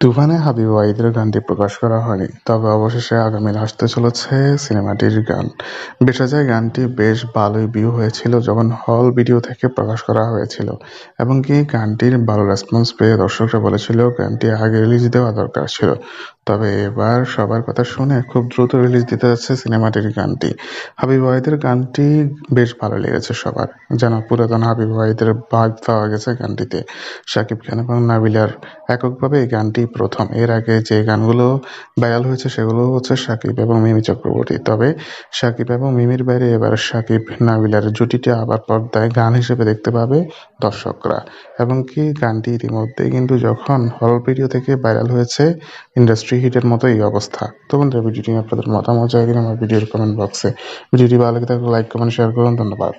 তুফানে হাবিব ওয়াহিদের গানটি প্রকাশ করা হয়নি, তবে অবশেষে আগামী আসতে চলেছে সিনেমাটির গান। বিষয় গানটি বেশ ভালোই ভিউ হয়েছিল যখন হল ভিডিও থেকে প্রকাশ করা হয়েছিল এবং কি গানটির ভালো রেসপন্স পেয়ে দর্শকরা বলেছিল গানটি আগে রিলিজ দেওয়া দরকার ছিল। তবে এবার সবার কথা শুনে খুব দ্রুত রিলিজ দিতে যাচ্ছে সিনেমাটির গানটি। হাবিব ওয়াহিদের গানটি বেশ ভালো লেগেছে সবার। যেন পুরাতন হাবিব ওয়াহিদের ভাগ পাওয়া গেছে গানটিতে। শাকিব খান এবং নাবিলার এককভাবে এই গানটি প্রথম। এর আগে যে গানগুলো ভাইরাল হয়েছে সেগুলো হচ্ছে শাকিব এবং মিমি চক্রবর্তী। তবে শাকিব এবং মিমির বাইরে এবার শাকিব, নাবিলার জুটিটি আবার পর্দায় গান হিসেবে দেখতে পাবে দর্শকরা এবং কি গানটি ইতিমধ্যেই কিন্তু যখন হল ভিডিও থেকে ভাইরাল হয়েছে ইন্ডাস্ট্রি হিটের মতো এই অবস্থা। তো বন্ধুরা ভিডিওটি আপনাদের মতামত চাই আমার ভিডিওর কমেন্ট বক্সে ভিডিওটি ভালো লাগে থাকলে লাইক কমেন্ট শেয়ার করুন। ধন্যবাদ।